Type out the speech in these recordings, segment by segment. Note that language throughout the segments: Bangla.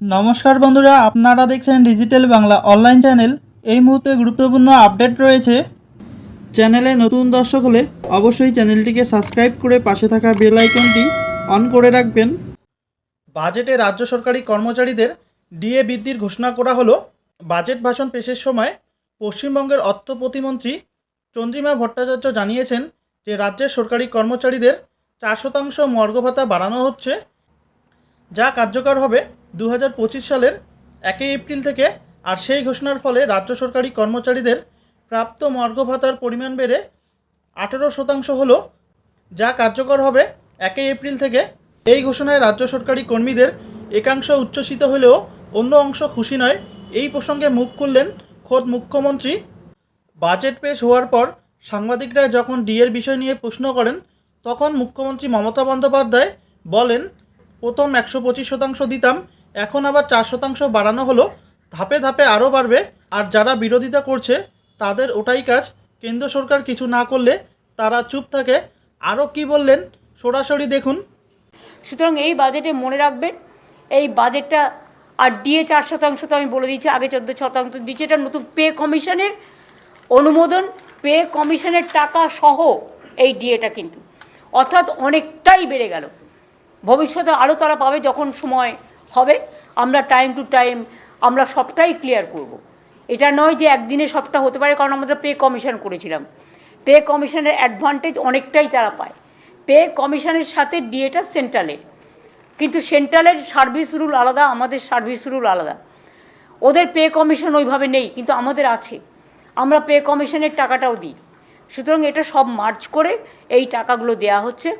নমস্কার বন্ধুরা, আপনারা দেখছেন ডিজিটাল বাংলা অনলাইন চ্যানেল এই মুহূর্তে গুরুত্বপূর্ণ আপডেট রয়েছে। চ্যানেলে নতুন দর্শক হলে অবশ্যই চ্যানেলটিকে সাবস্ক্রাইব করে পাশে থাকা বেল আইকনটি অন করে রাখবেন। বাজেটে রাজ্য সরকারি কর্মচারীদের ডিএ বৃদ্ধির ঘোষণা করা হলো। বাজেট ভাষণ পেশের সময় পশ্চিমবঙ্গের অর্থ প্রতিমন্ত্রী চন্দ্রিমা ভট্টাচার্য জানিয়েছেন যে, রাজ্যের সরকারি কর্মচারীদের চার শতাংশ মর্গ ভাতা বাড়ানো হচ্ছে। যা কার্যকর হবে দু হাজার পঁচিশ সালের একই এপ্রিল থেকে আর সেই ঘোষণার ফলে রাজ্য সরকারি কর্মচারীদের প্রাপ্ত মর্গ ভাতার পরিমাণ বেড়ে আঠেরো শতাংশ হলো, যা কার্যকর হবে একই এপ্রিল থেকে। এই ঘোষণায় রাজ্য সরকারি কর্মীদের একাংশ উচ্ছ্বসিত হলেও অন্য অংশ খুশি নয়। এই প্রসঙ্গে মুখ খুললেন খোদ মুখ্যমন্ত্রী। বাজেট পেশ হওয়ার পর সাংবাদিকরা যখন ডিএর বিষয় নিয়ে প্রশ্ন করেন, তখন মুখ্যমন্ত্রী মমতা বন্দ্যোপাধ্যায় বলেন, প্রথম একশো পঁচিশ শতাংশ দিতাম এখন আবার চার শতাংশ বাড়ানো হলো, ধাপে ধাপে আরও বাড়বে, আর যারা বিরোধিতা করছে, তাদের ওটাই কাজ। কেন্দ্র সরকার কিছু না করলে তারা চুপ থাকে। আরও কি বললেন, সরাসরি দেখুন। সুতরাং এই বাজেটে মনে রাখবেন, এই বাজেটটা আর ডিএ চার শতাংশ তো আমি বলে দিচ্ছি আগে চোদ্দ শতাংশ দিচ্ছে এটা নতুন পে কমিশনের অনুমোদন, পে কমিশনের টাকা সহ এই ডিএটা কিন্তু। অর্থাৎ অনেকটাই বেড়ে গেল। ভবিষ্যতে আরও তারা পাবে যখন সময় হবে, আমরা টাইম টু টাইম আমরা সবটাই ক্লিয়ার করব। এটা নয় যে একদিনে সবটা হতে পারে, কারণ আমরা পে কমিশন করেছিলাম। পে কমিশনের অ্যাডভান্টেজ অনেকটাই তারা পায়। পে কমিশনের সাথে ডিএটা সেন্ট্রালের কিন্তু সেন্ট্রালের সার্ভিস রুল আলাদা, আমাদের সার্ভিস রুল আলাদা। ওদের পে কমিশন ওইভাবে নেই, কিন্তু আমাদের আছে। আমরা পে কমিশনের টাকাটাও দিই। সুতরাং এটা সব মার্চ করে এই টাকাগুলো দেয়া হচ্ছে।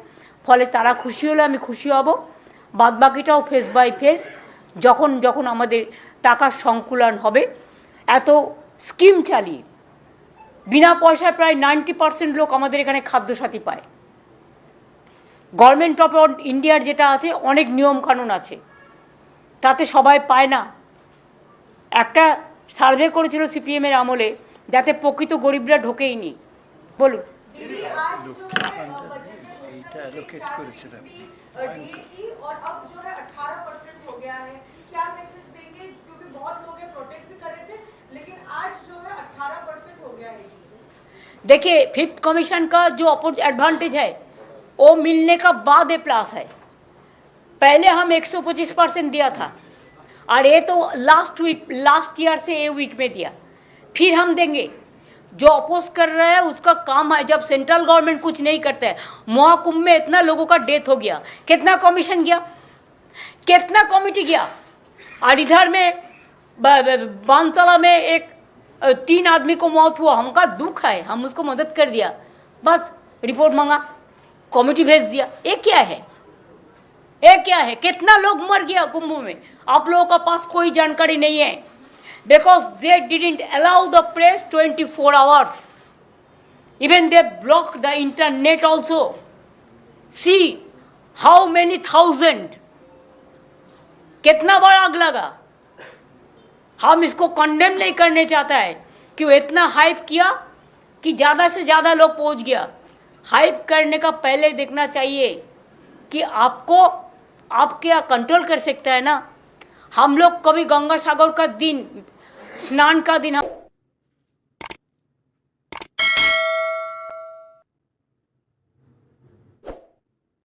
ফলে তারা খুশি হলে আমি খুশি হব। বাদবাকিটাও ফেস বাই ফেস যখন যখন আমাদের টাকার সংকুলন হবে। এত স্কিম চালিয়ে বিনা পয়সায় প্রায় নাইনটি পার্সেন্ট লোক আমাদের এখানে খাদ্যসাথী পায়। গভর্নমেন্ট অফ ইন্ডিয়ার যেটা আছে, অনেক নিয়ম কানুন আছে। তাতে সবাই পায় না। একটা সার্ভে করেছিল সিপিএমের আমলে, যাতে প্রকৃত গরিবরা ঢোকেই নি। বলুন। डीए और अब जो है 18 परसेंट हो गया है। क्या मैसेज देंगे? क्योंकि बहुत लोग प्रोटेस्ट भी कर रहे थे, लेकिन आज जो है 18 परसेंट हो गया है देखिए फिफ्थ कमीशन का जो एडवांटेज है, वो मिलने का बाद ए प्लस है। पहले हम 125 परसेंट दिया था, और ये तो लास्ट वीक लास्ट ईयर से ए वीक में दिया। फिर हम देंगे जो अपोज कर रहा है, उसका काम है जब सेंट्रल गवर्नमेंट कुछ नहीं करता है। महाकुंभ में इतना लोगों का डेथ हो गया। कितना कमीशन गया? कितना कमिटी गया? और इधर में, ब- ब- बानतला में एक तीन आदमी को मौत हुआ। हमका दुख है। हम उसको मदद कर दिया। बस रिपोर्ट मांगा। कमिटी भेज दिया। ये क्या है? ये क्या है? कितना लोग मर गया कुंभ में? आप लोगों का पास कोई जानकारी नहीं है। Because they didn't allow the press 24 four hours even they block the internet also see how many thousand कितना बड़ा आग लगा। हम इसको कंडेम नहीं करने चाहता है। कि वो इतना हाइप किया कि ज़्यादा से ज़्यादा लोग पहुँच गया। हाइप करने का पहले देखना चाहिए कि आपको, आप क्या कंट्रोल कर सकता है ना? हम लोग कभी गंगा सागर का दिन स्नान का दिन